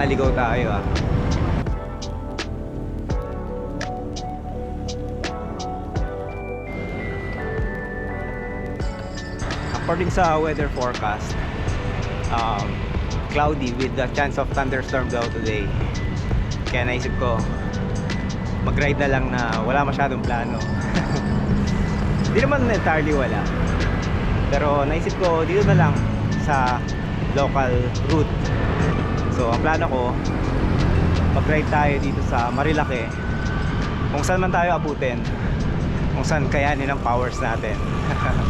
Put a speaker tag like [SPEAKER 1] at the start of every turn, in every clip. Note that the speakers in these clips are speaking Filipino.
[SPEAKER 1] Naligaw tayo ah. According sa weather forecast, um, cloudy with the chance of thunderstorm daw today. Kaya naisip ko, mag-ride na lang na wala masyadong plano. Hindi naman entirely wala. Pero naisip ko dito na lang sa local route. So ang plano ko, mag-ride tayo dito sa Marilake. Kung saan man tayo abutin, kung saan kayanin ang powers natin.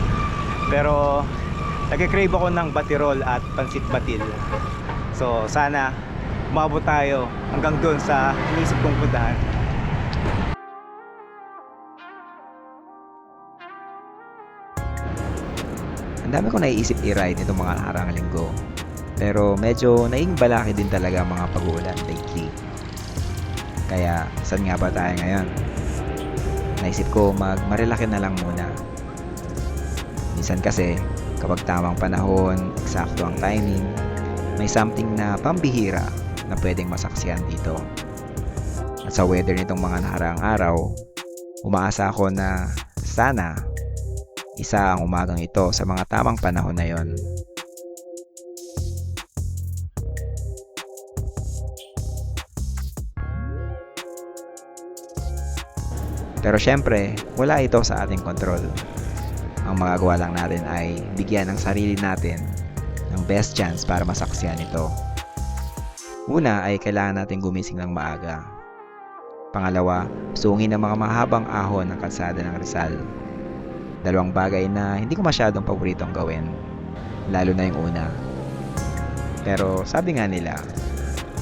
[SPEAKER 1] Pero nagkikrave ako ng batirol at pansit batil. So sana umabot tayo hanggang doon sa inisip kong puntahan.
[SPEAKER 2] Ang dami ko naiisip i-ride nitong mga nakarang linggo. Pero medyo naing balaki din talaga mga pag-uulan lately. Kaya saan nga ba tayo ngayon? Naisip ko mag marilaki na lang muna. Minsan kasi kapag tamang panahon, eksakto ang timing, may something na pambihira na pwedeng masaksihan dito. At sa weather nitong mga nakaraang araw, umaasa ako na sana isa ang umagang ito sa mga tamang panahon na yon. Pero syempre, wala ito sa ating kontrol. Ang magagawa lang natin ay bigyan ng sarili natin ng best chance para masaksiyan ito. Una ay kailangan natin gumising ng maaga. Pangalawa, sungin ang mga mahabang ahon ng kalsada ng Rizal Dalawang bagay na hindi ko masyadong paboritong gawin. Lalo na yung una. Pero sabi nga nila,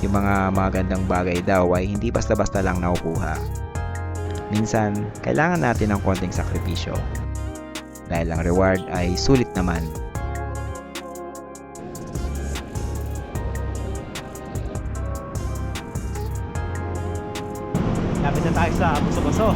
[SPEAKER 2] yung mga magandang bagay daw ay hindi basta-basta lang nakukuha. Minsan, kailangan natin ng konting sakripisyo. Dahil ang reward ay sulit naman.
[SPEAKER 1] Lapit na tayo sa Buso-Buso.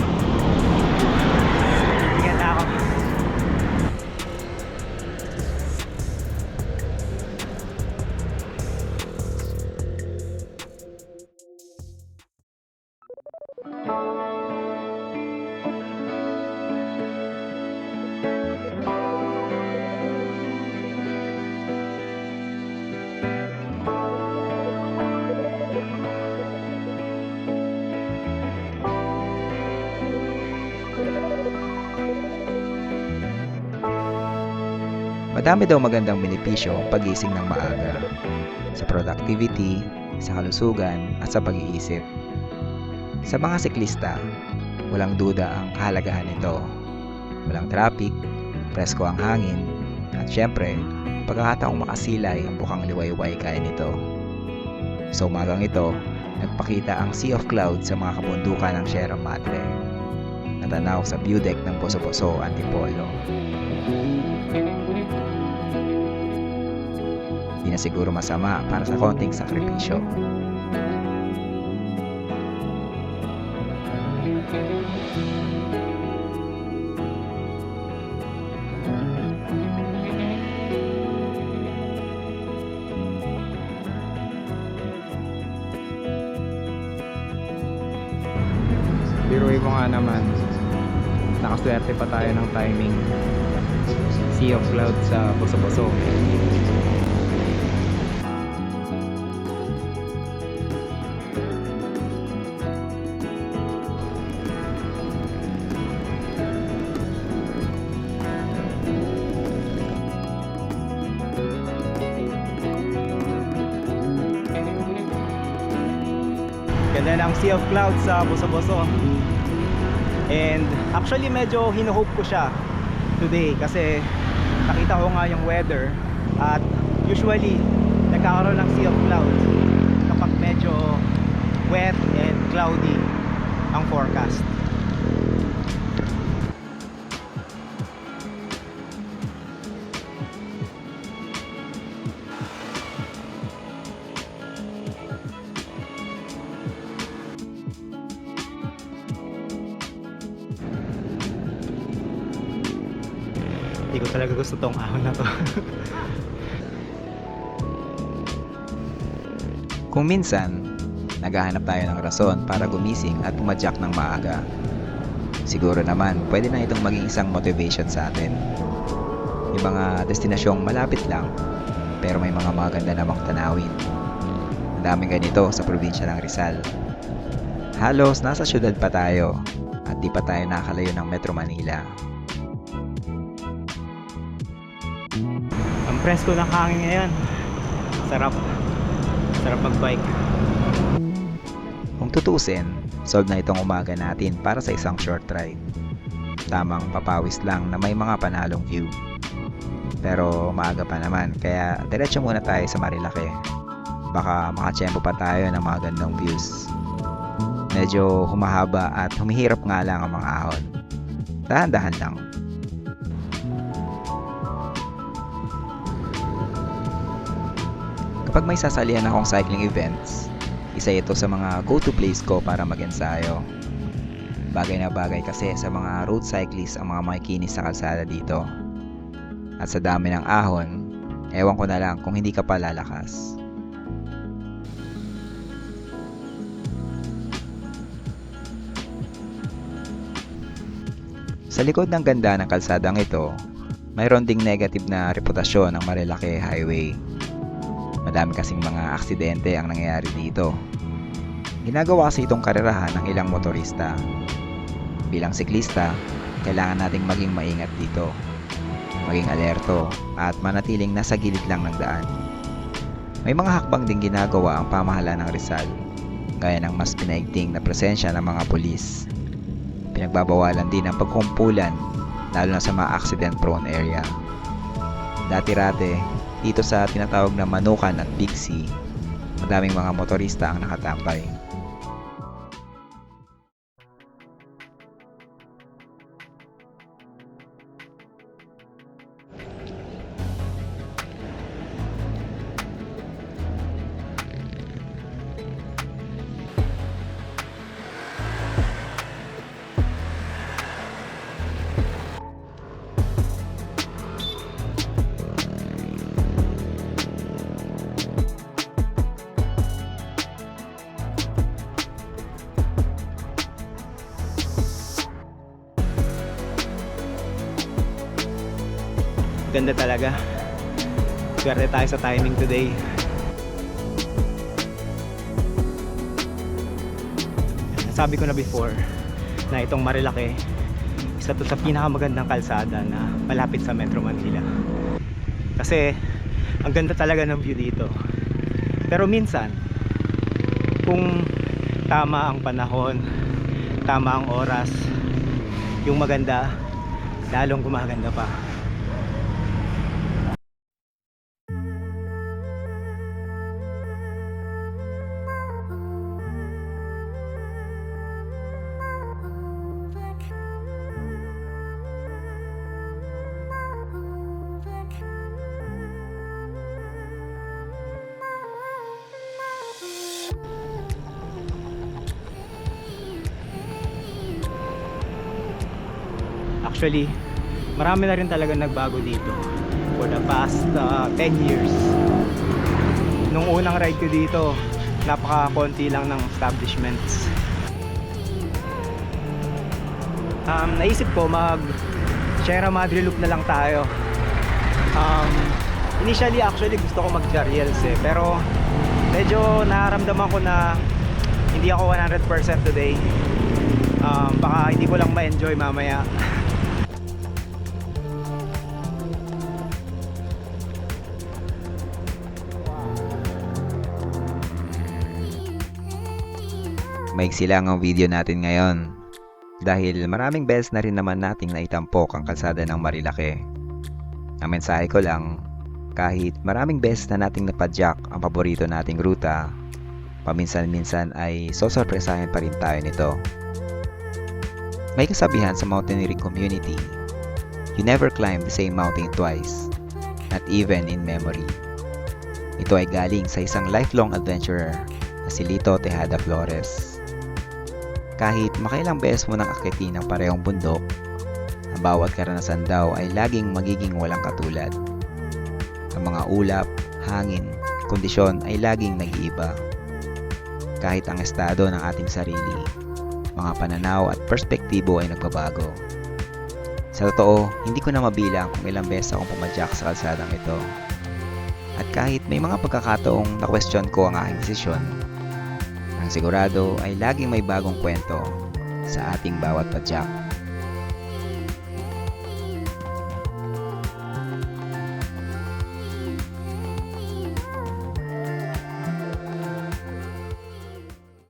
[SPEAKER 2] Madami daw magandang benepisyo ang pagising ng maaga. Sa productivity, sa kalusugan, at sa pag-iisip. Sa mga siklista, walang duda ang kahalagahan nito. Walang traffic, presko ang hangin, at syempre, pagkakataong makasilay ang bukang liwayway kaya nito. Sa umagang ito, nagpakita ang Sea of Clouds sa mga kabundukan ng Sierra Madre. Natanaw sa view deck ng Poso-Poso, Antipolo. Na siguro masama para sa konting sakripisyo.
[SPEAKER 1] Biruin mo nga naman. Nakaswerte pa tayo ng timing. Sea of clouds sa Buso-Buso. Ganda ng Sea of Clouds sa Buso-Buso. And actually medyo hinuhope ko siya today kasi nakita ko nga yung weather at usually nagkakaroon ng Sea of Clouds kapag medyo wet and cloudy ang forecast. Hindi ko talaga gusto tong ahon na to.
[SPEAKER 2] Kung minsan, naghahanap tayo ng rason para gumising at pumadyak ng maaga. Siguro naman, pwede na itong maging isang motivation sa atin. May mga destinasyong malapit lang, pero may mga maganda namang tanawin. Ang daming ganito sa probinsya ng Rizal. Halos nasa syudad pa tayo at di pa tayo nakalayo ng Metro Manila.
[SPEAKER 1] Presko ng hangin ngayon. Sarap. Sarap mag-bike.
[SPEAKER 2] Kung tutusin, solve na itong umaga natin para sa isang short ride. Tamang papawis lang na may mga panalong view. Pero maaga pa naman, kaya diretso muna tayo sa Marilake. Baka makachempo pa tayo ng mga gandang views. Medyo humahaba at humihirap nga lang ang mga ahon. Dahan-dahan lang. Kapag may sasalihan akong cycling events, isa ito sa mga go-to place ko para mag-ensayo. Bagay na bagay kasi sa mga road cyclists ang mga makikinis sa kalsada dito. At sa dami ng ahon, ewan ko na lang kung hindi ka pa lalakas. Sa likod ng ganda ng kalsadang ito, mayroon ding negative na reputasyon ng Marilake Highway. Madami kasing mga aksidente ang nangyayari dito. Ginagawa kasi itong karerahan ng ilang motorista. Bilang siklista, kailangan nating maging maingat dito. Maging alerto at manatiling nasa gilid lang ng daan. May mga hakbang ding ginagawa ang pamahalaan ng Rizal, gaya ng mas pinaigting na presensya ng mga pulis. Pinagbabawalan din ang pagkumpulan, lalo na sa mga accident-prone area. Dati-rate, dito sa tinatawag na Manukan at Big C, madaming mga motorista ang nakatambay.
[SPEAKER 1] Ganda talaga. Swerte tayo sa timing today. Sabi ko na before na itong Marilake isa to sa pinakamagandang kalsada na malapit sa Metro Manila. Kasi ang ganda talaga ng view dito. Pero minsan kung tama ang panahon, tama ang oras, yung maganda, lalong gumaganda pa. Actually, marami na rin talaga nagbago dito for the past uh, 10 years. Nung unang ride ko dito, napaka-konti lang ng establishments. Um, naisip ko mag Sierra Madre Loop na lang tayo. Um, initially actually gusto ko mag Jariels eh, pero medyo nararamdaman ko na hindi ako 100% today. Um, baka hindi ko lang ma-enjoy mamaya.
[SPEAKER 2] Maiksi lang ang video natin ngayon dahil maraming beses na rin naman nating naitampok ang kalsada ng Marilake. Ang mensahe ko lang, kahit maraming beses na nating napadyak ang paborito nating ruta, paminsan-minsan ay sosorpresahin pa rin tayo nito. May kasabihan sa mountaineering community, you never climb the same mountain twice, not even in memory. Ito ay galing sa isang lifelong adventurer na si Lito Tejada Flores. Kahit makailang beses mo nang akitin ng parehong bundok, ang bawat karanasan daw ay laging magiging walang katulad. Ang mga ulap, hangin, kondisyon ay laging nag-iiba. kahit ang estado ng ating sarili, mga pananaw at perspektibo ay nagbabago. Sa totoo, hindi ko na mabilang kung ilang beses akong pumadyak sa kalsadang ito. At kahit may mga pagkakataong na-question ko ang aking desisyon, ang sigurado ay laging may bagong kwento sa ating bawat padyak.